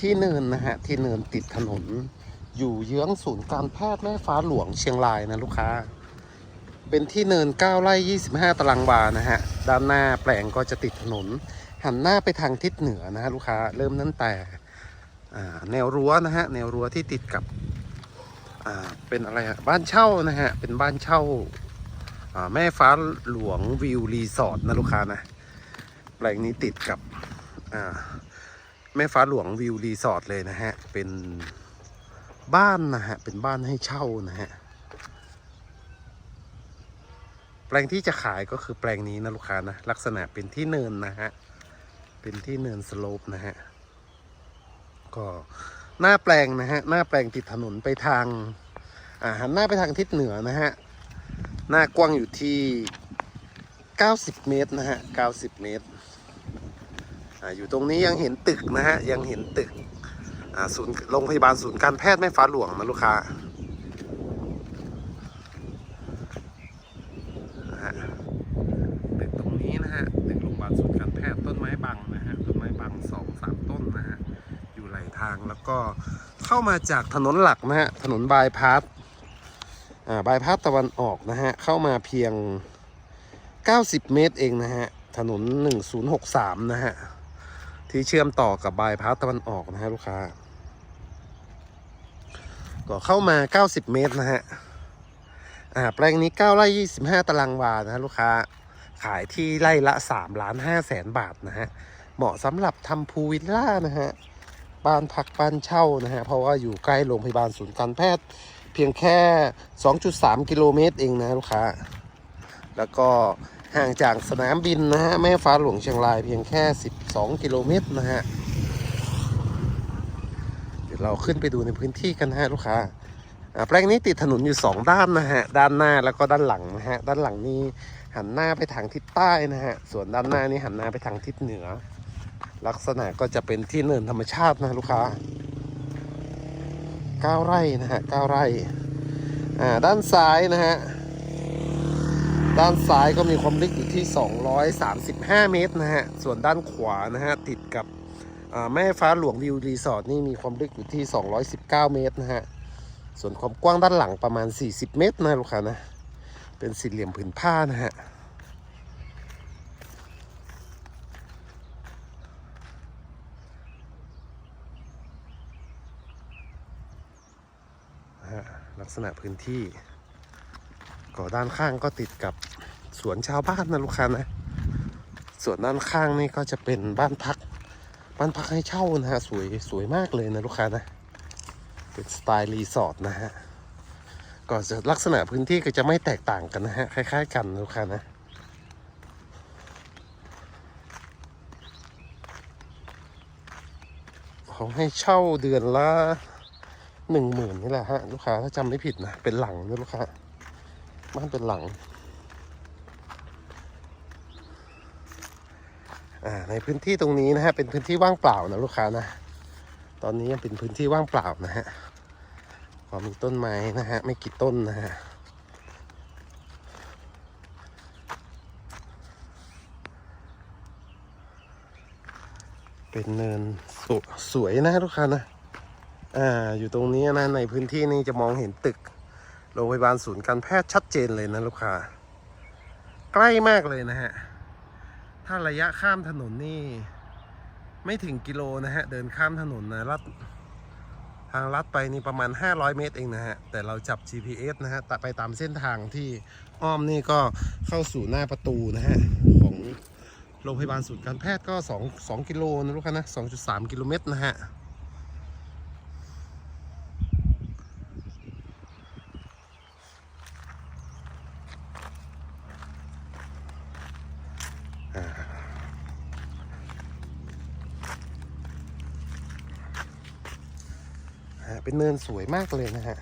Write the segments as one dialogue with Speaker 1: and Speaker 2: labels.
Speaker 1: ที่เนินนะฮะ ที่เนินติดถนน อยู่เยื้องศูนย์การแพทย์แม่ฟ้าหลวงเชียงรายนะลูกค้า เป็นที่เนิน 9 ไร่ 25 ตารางวานะฮะ ด้านหน้าแปลงก็จะติดถนน หันหน้าไปทางทิศเหนือนะฮะลูกค้า เริ่มตั้งแต่แนวรั้วนะฮะ แนวรั้วที่ติดกับเป็นอะไรฮะ บ้านเช่านะฮะ เป็นบ้านเช่าอ่าแม่ฟ้าหลวงวิวรีสอร์ทนะลูกค้านะ แปลงนี้ติดกับอ่า แม่ฟ้าหลวงวิวรีสอร์ทเลยนะฮะ เป็นบ้านนะฮะ เป็นบ้านให้เช่านะฮะ แปลงที่จะขายก็คือแปลงนี้นะลูกค้านะ ลักษณะเป็นที่เนินนะฮะ เป็นที่เนินสโลปนะฮะ ก็หน้าแปลงนะฮะ หน้าแปลงติดถนนไปทาง อ่าหันหน้าไปทางทิศเหนือนะฮะ หน้ากว้างอยู่ที่ 90 เมตรนะฮะ 90 เมตร อยู่ตรงนี้ยังเห็นตึกนะฮะยังเห็นตึกศูนย์โรงพยาบาลศูนย์การแพทย์แม่ฟ้าหลวงนะลูกค้าตึกตรงนี้นะฮะตึกโรงพยาบาลศูนย์การแพทย์ต้นไม้บังนะฮะต้นไม้บังสองสามต้นนะฮะอยู่ไหลทางแล้วก็เข้ามาจากถนนหลักนะฮะถนนบายพาสอ่าบายพาสตะวันออกนะฮะเข้ามาเพียง 90 เมตรเองนะฮะถนน 1063 นะฮะ ที่เชื่อมต่อกับบายพาสตะวันออกนะฮะลูกค้า ก็เข้ามา 90 เมตรนะฮะอ่าแปลงนี้9ไร่25 ตารางวานะฮะลูกค้า ขายที่ไร่ละ3ล้าน5แสนบาทนะฮะ เหมาะสำหรับทำพูลวิลล่านะฮะ บ้านพักบ้านเช่านะฮะ เพราะว่าอยู่ใกล้โรงพยาบาลศูนย์การแพทย์ เพียงแค่ 2.3 กิโลเมตรเองนะลูกค้า แล้วก็ ห่างจากสนามบินนะฮะ แม่ฟ้าหลวงเชียงรายเพียงแค่ 12 กิโลเมตรนะฮะ เดี๋ยวเราขึ้นไปดูในพื้นที่กันฮะลูกค้าแปลงนี้ติดถนนอยู่ 2 ด้านนะฮะ ด้านหน้าแล้วก็ด้านหลังนะฮะ ด้านหลังนี้หันหน้าไปทางทิศใต้นะฮะ ส่วนด้านหน้านี่หันหน้าไปทางทิศเหนือ ลักษณะก็จะเป็นที่เนินธรรมชาตินะลูกค้า9ไร่นะฮะ9ไร่ อ่า ด้านซ้ายนะฮะ ด้านซ้ายก็มีความลึกอยู่ที่ 235 เมตรนะฮะ ส่วนด้านขวานะฮะ ติดกับแม่ฟ้าหลวงวิวรีสอร์ทนี่มีความลึกอยู่ที่ 219 เมตรนะฮะ ส่วนความกว้างด้านหลังประมาณ 40 เมตรนะลูกค้านะ เป็นสี่เหลี่ยมผืนผ้านะฮะลักษณะพื้นที่ ก็ด้านข้างก็ติดกับสวนชาวบ้านนะลูกค้านะ ส่วนด้านข้างนี่ก็จะเป็นบ้านพัก บ้านพักให้เช่านะฮะสวยสวยมากเลยนะลูกค้านะ เป็นสไตล์รีสอร์ทนะฮะ ก็จะลักษณะพื้นที่ก็จะไม่แตกต่างกันนะฮะคล้าย ๆ กันนะลูกค้านะเขาให้เช่าเดือนละหนึ่งหมื่นนี่แหละฮะลูกค้าถ้าจำไม่ผิดนะเป็นหลังนะลูกค้า บ้านเป็นหลัง อ่า ในพื้นที่ตรงนี้นะฮะ เป็นพื้นที่ว่างเปล่านะลูกค้านะ ตอนนี้ยังเป็นพื้นที่ว่างเปล่านะฮะก็มีต้นไม้นะฮะ ไม่กี่ต้นนะฮะเป็นเนินสสวยนะลูกค้านะ อ่า อยู่ตรงนี้นะ ในพื้นที่นี้จะมองเห็นตึก รงพยาบาลศูนย์การแพทย์ชัดเจนเลยนะลูกค้า ใกล้มากเลยนะฮะ ถ้าระยะข้ามถนนนี่ ไม่ถึงกิโลนะฮะ เดินข้ามถนนนะลัดทางลัดไปนี่ประมาณ 500 เมตรเองนะฮะ แต่เราจับ GPS นะฮะ ไปตามเส้นทางที่อ้อมนี่ก็เข้าสู่หน้าประตูนะฮะ ของโรงพยาบาลศูนย์การแพทย์ก็ 2 2กิโลนะลูกค้านะ 2.3 กิโลเมตรนะฮะ เป็นเนินสวยมากเลยนะฮะ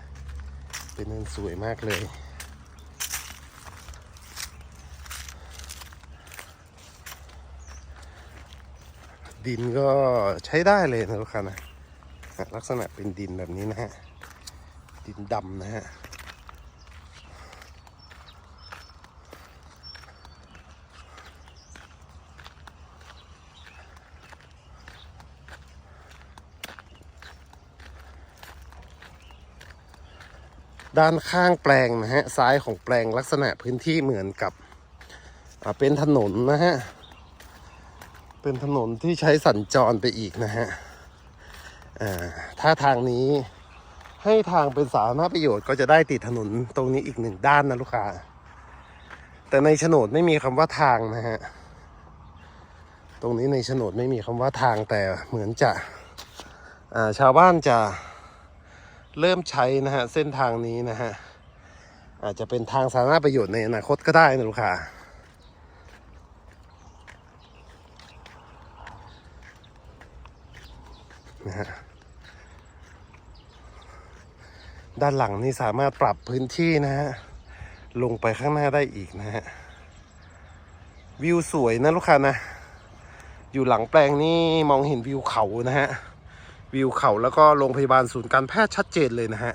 Speaker 1: เป็นเนินสวยมากเลย ดินก็ใช้ได้เลยนะลูกค้านะฮะลักษณะเป็นดินแบบนี้นะฮะ ดินดำนะฮะ ด้านข้างแปลงนะฮะซ้ายของแปลงลักษณะพื้นที่เหมือนกับเป็นถนนนะฮะ เป็นถนนที่ใช้สัญจรไปอีกนะฮะถ้าทางนี้ให้ทางเป็นสาธารณประโยชน์ก็จะได้ติดถนนตรงนี้อีกหนึ่งด้านนะลูกค้า แต่ในโฉนดไม่มีคำว่าทางนะฮะ ตรงนี้ในโฉนดไม่มีคำว่าทางแต่เหมือนจะชาวบ้านจะ เริ่มใช้นะฮะเส้นทางนี้นะฮะอาจจะเป็นทางสาธารณประโยชน์ในอนาคตก็ได้นะลูกค้านะฮะด้านหลังนี่สามารถปรับพื้นที่นะฮะลงไปข้างหน้าได้อีกนะฮะวิวสวยนะลูกค้านะ อยู่หลังแปลงนี่มองเห็นวิวเขานะฮะ วิวเขาแล้วก็โรงพยาบาลศูนย์การแพทย์ชัดเจนเลยนะฮะ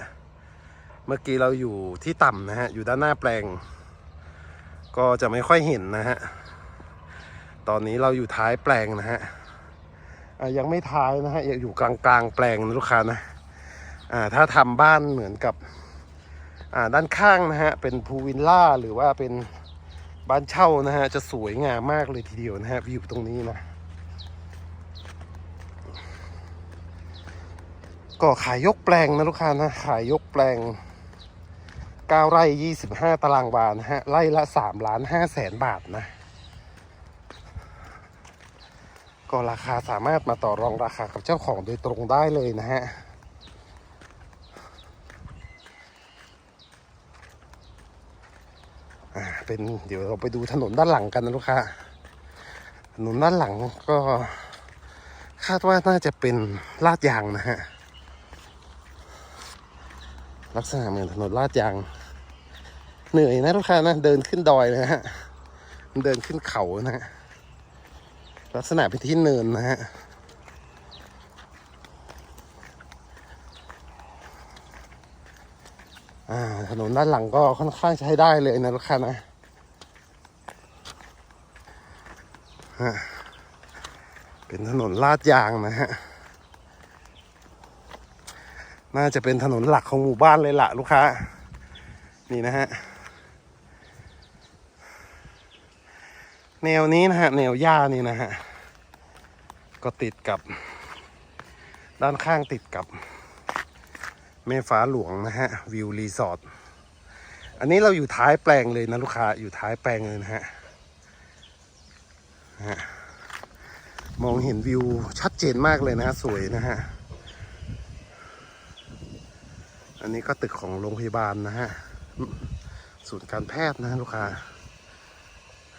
Speaker 1: เมื่อกี้เราอยู่ที่ต่ำนะฮะ อยู่ด้านหน้าแปลง ก็จะไม่ค่อยเห็นนะฮะ ตอนนี้เราอยู่ท้ายแปลงนะฮะยังไม่ท้ายนะฮะยังอยู่กลางกลางแปลงนะลูกค้านะอ่าถ้าทำบ้านเหมือนกับอ่าด้านข้างนะฮะ เป็นพูลวิลล่าหรือว่าเป็นบ้านเช่านะฮะ จะสวยงามมากเลยทีเดียวนะฮะวิวตรงนี้นะ ก็ขายยกแปลงนะลูกค้านะ ขายยกแปลง 9 ไร่ 25 ตารางวานะฮะ ไร่ละ 3 ล้าน5แสนบาทนะ ก็ราคาสามารถมาต่อรองราคากับเจ้าของโดยตรงได้เลยนะฮะเป็นเดี๋ยวเราไปดูถนนด้านหลังกันนะลูกค้า ถนนด้านหลังก็คาดว่าน่าจะเป็นลาดยางนะฮะ ลักษณะเหมือนถนนลาดยาง เหนื่อยนะลูกค้านะ เดินขึ้นดอยนะฮะเดินขึ้นเขานะฮะลักษณะเป็นที่เนินนะฮะถนนด้านหลังก็ค่อนข้างใช้ได้เลยนะลูกค้านะเป็นถนนลาดยางนะฮะ น่าจะเป็นถนนหลักของหมู่บ้านเลยล่ะลูกค้า นี่นะฮะ แนวนี้นะฮะ แนวหญ้านี่นะฮะ ก็ติดกับ ด้านข้างติดกับ แม่ฟ้าหลวงนะฮะ วิวรีสอร์ท อันนี้เราอยู่ท้ายแปลงเลยนะลูกค้า อยู่ท้ายแปลงเลยนะฮะนะฮะมองเห็นวิวชัดเจนมากเลยนะฮะ สวยนะฮะ อั นนี้ก็ตึกของโรงพยาบาลนะฮะ ศูนย์การแพทย์นะลูกค้า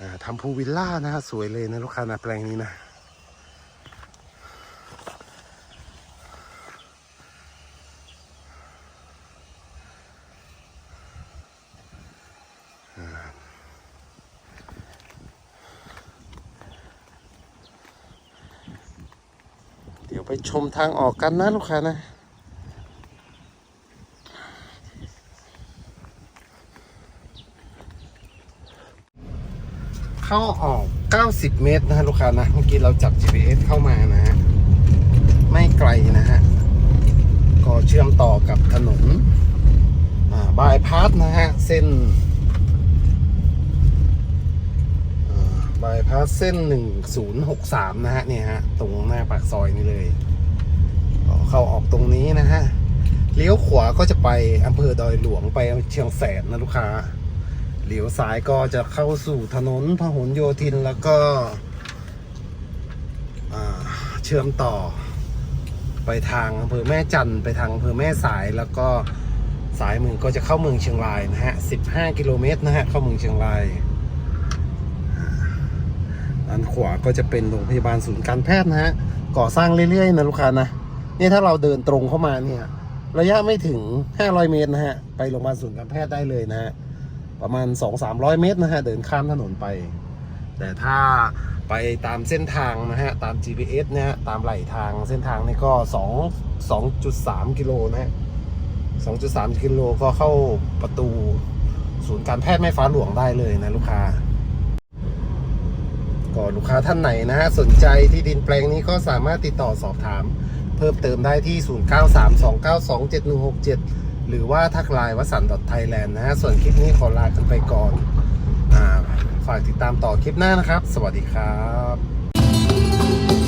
Speaker 1: อ่าทำพูลวิลล่านะฮะสวยเลยนะลูกค้านะแปลงนี้นะ เดี๋ยวไปชมทางออกกันนะลูกค้านะ เข้าออก 90 เมตรนะฮะลูกค้านะ เมื่อกี้เราจับ GPS เข้ามานะฮะ ไม่ไกลนะฮะ ก็เชื่อมต่อกับถนนอ่าบายพาสนะฮะ เส้นบายพาสเส้น 1063 นะฮะเนี่ยฮะ ตรงหน้าปากซอยนี่เลย ก็เข้าออกตรงนี้นะฮะ เลี้ยวขวาก็จะไปอำเภอดอยหลวงไปเชียงแสนนะลูกค้า เลี้ยวซ้ายก็จะเข้าสู่ถนนพหลโยธินแล้วก็เชื่อมต่อ ไปทางอำเภอแม่จันไปทางอำเภอแม่สายแล้วก็สายมือก็จะเข้าเมืองเชียงรายนะฮะ 15 กิโลเมตรนะฮะเข้าเมืองเชียงรายด้านขวาก็จะเป็นโรงพยาบาลศูนย์การแพทย์นะฮะก่อสร้างเรื่อยๆนะลูกค้านะนี่ถ้าเราเดินตรงเข้ามาเนี่ย ระยะไม่ถึง 500 เมตรนะฮะ ไปโรงพยาบาลศูนย์การแพทย์ได้เลยนะฮะ ประมาณ 2-300 เมตรนะฮะ เดินข้ามถนนไป แต่ถ้าไปตามเส้นทางนะฮะ ตาม GPS นะฮะ ตามไหลทางเส้นทางนี่ก็2 2.3 กิโลนะฮะ 2.3 กิโลก็เข้าประตูศูนย์การแพทย์แม่ฟ้าหลวงได้เลยนะลูกค้าก็ลูกค้าท่านไหนนะฮะ สนใจที่ดินแปลงนี้ก็สามารถติดต่อสอบถาม เพิ่มเติมได้ที่ 0932927167 หรือว่าทักไลน์วสันต์ .thailand นะฮะส่วนคลิปนี้ขอลากันไปก่อนฝากติดตามต่อคลิปหน้านะครับ สวัสดีครับ